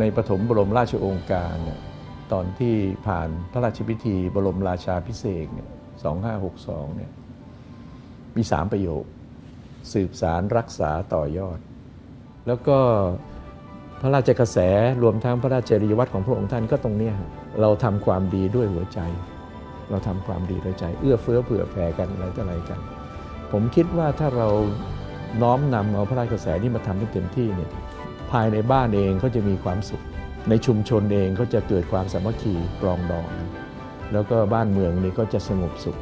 ในปฐมบรมราชโองการเนี่ยตอนที่ผ่านพระราชพิธีบรมราชาพิเศษเนี่ย2562เนี่ยมี3ประโยค สืบสารรักษาต่อยอด แล้วก็พระราชกระแสรวมทั้งพระราชจริยวัตรของพระองค์ท่านก็ตรงเนี้ยเราทำความดีด้วยหัวใจ เราทำความดีด้วยใจ เอื้อเฟื้อเผื่อแผ่กันอะไรต่ออะไรกัน ผมคิดว่าถ้าเราน้อมนำเอาพระราชกระแสนี้มาทำให้เต็มที่เนี่ย ภายในบ้านเองก็จะมีความสุข ในชุมชนเองก็จะเกิดความสามัคคีปรองดอง แล้วก็บ้านเมืองนี้ก็จะสงบสุข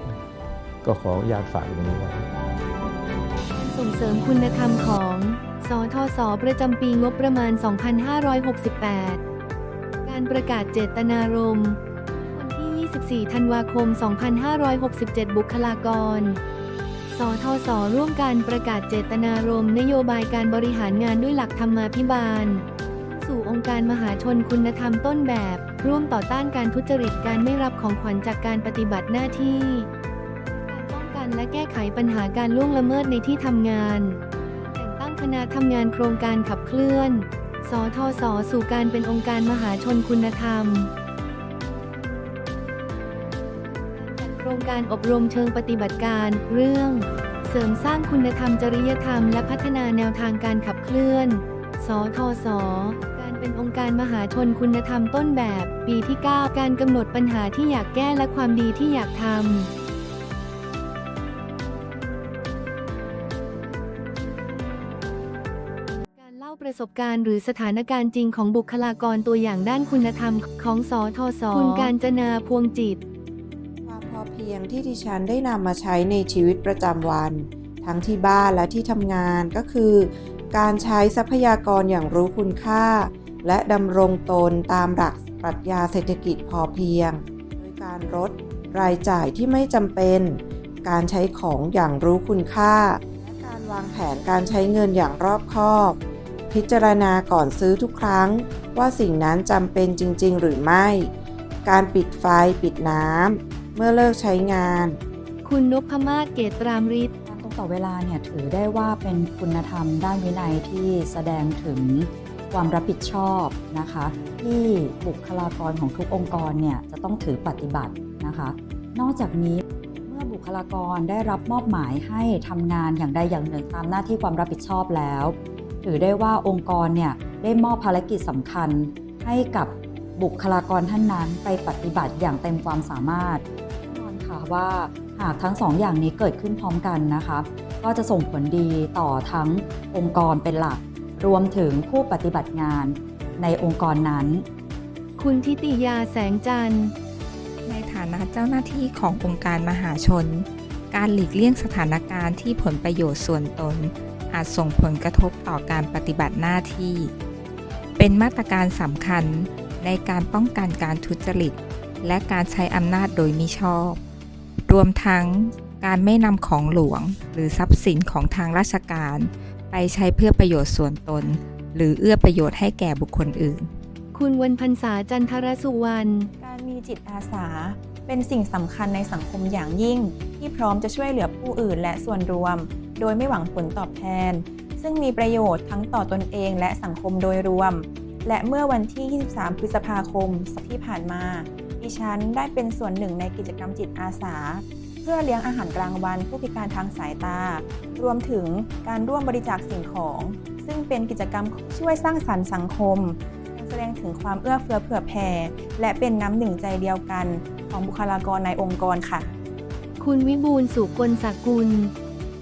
ก็ขออนุญาตฝากตรงนี้ไว้ส่งเสริมคุณธรรมของสทศประจำปีงบประมาณ 2568 การประกาศเจตนารมณ์ วันที่ 24 ธันวาคม 2567 บุคลากร สทศร่วมการประกาศเจตนารมณ์นโยบายการบริหารงานด้วยหลักธรรมาภิบาล สู่องค์การมหาชนคุณธรรมต้นแบบ ร่วมต่อต้านการทุจริตการไม่รับของขวัญจากการปฏิบัติหน้าที่การป้องกันและแก้ไขปัญหาการล่วงละเมิดในที่ทำงาน แต่งตั้งคณะทำงานโครงการขับเคลื่อน สทศสู่การเป็นองค์การมหาชนคุณธรรม รงการอบรมเชิงปฏิบัติการ เรื่อง เสริมสร้างคุณธรรมจริยธรรม และพัฒนาแนวทางการขับเคลื่อน สทศการเป็นองค์การมหาชนคุณธรรมต้นแบบ ปีที่ 9 การกำหนดปัญหาที่อยากแก้และความดีที่อยากทำการเล่าประสบการณ์หรือสถานการณ์จริงของบุคลากรตัวอย่างด้านคุณธรรมของสทศ คุณการจนาพวงจิต อเพียงที่ดิฉันได้นำมาใช้ในชีวิตประจำวัน ทั้งที่บ้านและที่ทำงานก็คือ การใช้ทรัพยากรอย่างรู้คุณค่า และดำรงตนตามหลักปรัชญาเศรษฐกิจพอเพียง โดยการลดรายจ่ายที่ไม่จำเป็น การใช้ของอย่างรู้คุณค่า และการวางแผนการใช้เงินอย่างรอบคอบ พิจารณาก่อนซื้อทุกครั้ง ว่าสิ่งนั้นจำเป็นจริง ๆ หรือไม่ การปิดไฟปิดน้ำ มื่อเลิกใช้งาน คุณนพมาศเกตรามฤทธิ์การตรงต่อเวลาเนี่ยถือได้ว่าเป็นคุณธรรมด้านวินัยที่แสดงถึงความรับผิดชอบนะคะ ที่บุคลากรของทุกองค์กรเนี่ยจะต้องถือปฏิบัตินะคะ นอกจากนี้เมื่อบุคลากรได้รับมอบหมายให้ทำงานอย่างใดอย่างหนึ่งตามหน้าที่ความรับผิดชอบแล้ว ถือได้ว่าองค์กรเนี่ยได้มอบภารกิจสำคัญให้กับบุคลากรท่านนั้นไปปฏิบัติอย่างเต็มความสามารถแน่นอนค่ะว่าหากทั้งสองอย่างนี้เกิดขึ้นพร้อมกันนะคะก็จะส่งผลดีต่อทั้งองค์กรเป็นหลัก รวมถึงผู้ปฏิบัติงานในองค์กรนั้น คุณทิติยาแสงจันทร์ ในฐานะเจ้าหน้าที่ขององค์การมหาชน การหลีกเลี่ยงสถานการณ์ที่ผลประโยชน์ส่วนตน อาจส่งผลกระทบต่อการปฏิบัติหน้าที่ เป็นมาตรการสำคัญในการป้องกันการทุจริต และการใช้อำนาจโดยมิชอบ รวมทั้งการไม่นำของหลวง หรือทรัพย์สินของทางราชการ ไปใช้เพื่อประโยชน์ส่วนตน หรือเอื้อประโยชน์ให้แก่บุคคลอื่น คุณวันพันษาจันทรสุวรรณการมีจิตอาสาเป็นสิ่งสำคัญในสังคมอย่างยิ่ง ที่พร้อมจะช่วยเหลือผู้อื่นและส่วนรวม โดยไม่หวังผลตอบแทน ซึ่งมีประโยชน์ทั้งต่อตนเองและสังคมโดยรวม และเมื่อวันที่ 23 พฤษภาคมที่ผ่านมา ดิฉันได้เป็นส่วนหนึ่งในกิจกรรมจิตอาสา เพื่อเลี้ยงอาหารกลางวันผู้พิการทางสายตา รวมถึงการร่วมบริจาคสิ่งของ ซึ่งเป็นกิจกรรมช่วยสร้างสรรค์สังคมยังแสดงถึงความเอื้อเฟื้อเผื่อแผ่ และเป็นน้ำหนึ่งใจเดียวกันของบุคลากรในองค์กรค่ะ คุณวิบูลย์สุกลสกุล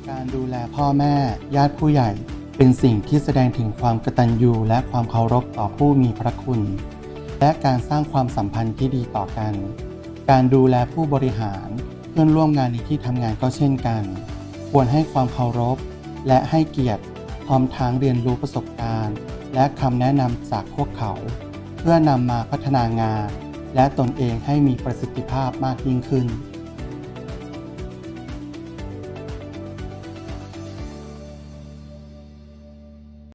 การดูแลพ่อแม่ ญาติผู้ใหญ่ เป็นสิ่งที่แสดงถึงความกตัญญูและความเคารพต่อผู้มีพระคุณ และการสร้างความสัมพันธ์ที่ดีต่อกัน การดูแลผู้บริหารเพื่อนร่วมงานในที่ทำงานก็เช่นกัน ควรให้ความเคารพ และให้เกียรติพร้อมทั้งเรียนรู้ประสบการณ์ และคำแนะนำจากพวกเขา เพื่อนำมาพัฒนางาน และตนเองให้มีประสิทธิภาพมากยิ่งขึ้น